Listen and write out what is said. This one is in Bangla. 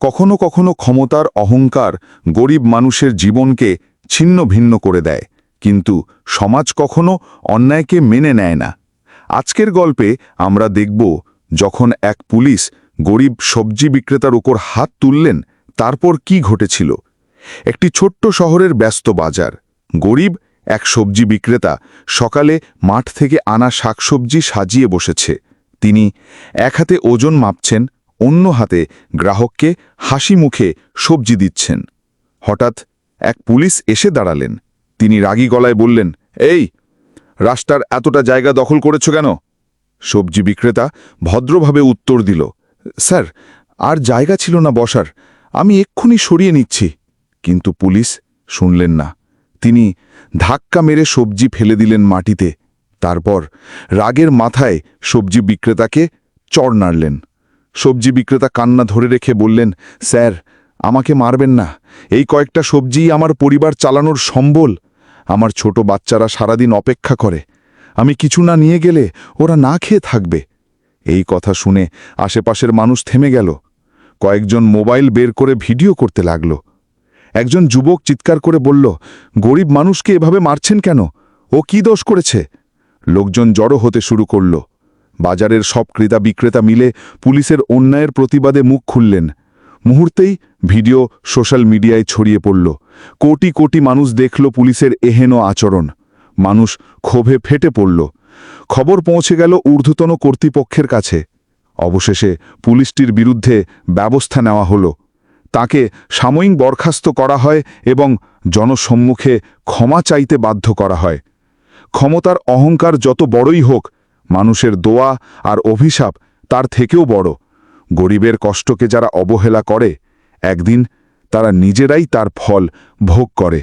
কখনো কখনো ক্ষমতার অহংকার গরিব মানুষের জীবনকে ছিন্ন ভিন্ন করে দেয়, কিন্তু সমাজ কখনো অন্যায়কে মেনে নেয় না। আজকের গল্পে আমরা দেখব যখন এক পুলিশ গরিব সবজি বিক্রেতার উপর হাত তুললেন, তারপর কি ঘটেছিল। একটি ছোট্ট শহরের ব্যস্ত বাজার। গরিব এক সবজি বিক্রেতা সকালে মাঠ থেকে আনা শাকসবজি সাজিয়ে বসেছে। তিনি এক হাতে ওজন মাপছেন অন্য হাতে গ্রাহককে হাসি মুখে সবজি দিচ্ছেন। হঠাৎ এক পুলিশ এসে দাঁড়ালেন। তিনি রাগী গলায় বললেন, এই, রাস্তার এতটা জায়গা দখল করেছ কেন? সবজি বিক্রেতা ভদ্রভাবে উত্তর দিল, স্যার, আর জায়গা ছিল না বসার, আমি এক্ষুনি সরিয়ে নিচ্ছি। কিন্তু পুলিশ শুনলেন না। তিনি ধাক্কা মেরে সবজি ফেলে দিলেন মাটিতে। তারপর রাগের মাথায় সবজি বিক্রেতাকে চড় নাড়লেন। সবজি বিক্রেতা কান্না ধরে রেখে বললেন, স্যার, আমাকে মারবেন না। এই কয়েকটা সবজিই আমার পরিবার চালানোর সম্বল। আমার ছোট বাচ্চারা সারাদিন অপেক্ষা করে। আমি কিছু না নিয়ে গেলে ওরা না খেয়ে থাকবে। এই কথা শুনে আশেপাশের মানুষ থেমে গেল। কয়েকজন মোবাইল বের করে ভিডিও করতে লাগল। একজন যুবক চিৎকার করে বলল, গরিব মানুষকে এভাবে মারছেন কেন? ও কি দোষ করেছে? লোকজন জড়ো হতে শুরু করল। বাজারের সব ক্রেতা বিক্রেতা মিলে পুলিশের অন্যায়ের প্রতিবাদে মুখ খুললেন। মুহূর্তেই ভিডিও সোশ্যাল মিডিয়ায় ছড়িয়ে পড়ল। কোটি কোটি মানুষ দেখল পুলিশের এহেন আচরণ। মানুষ ক্ষোভে ফেটে পড়ল। খবর পৌঁছে গেল ঊর্ধ্বতন কর্তৃপক্ষের কাছে। অবশেষে পুলিশটির বিরুদ্ধে ব্যবস্থা নেওয়া হল। তাকে সাময়িক বরখাস্ত করা হয় এবং জনসম্মুখে ক্ষমা চাইতে বাধ্য করা হয়। ক্ষমতার অহংকার যত বড়ই হোক মানুষের দোয়া আর অভিশাপ তার থেকেও বড়। গরিবের কষ্টকে যারা অবহেলা করে, একদিন তারা নিজেরাই তার ফল ভোগ করে।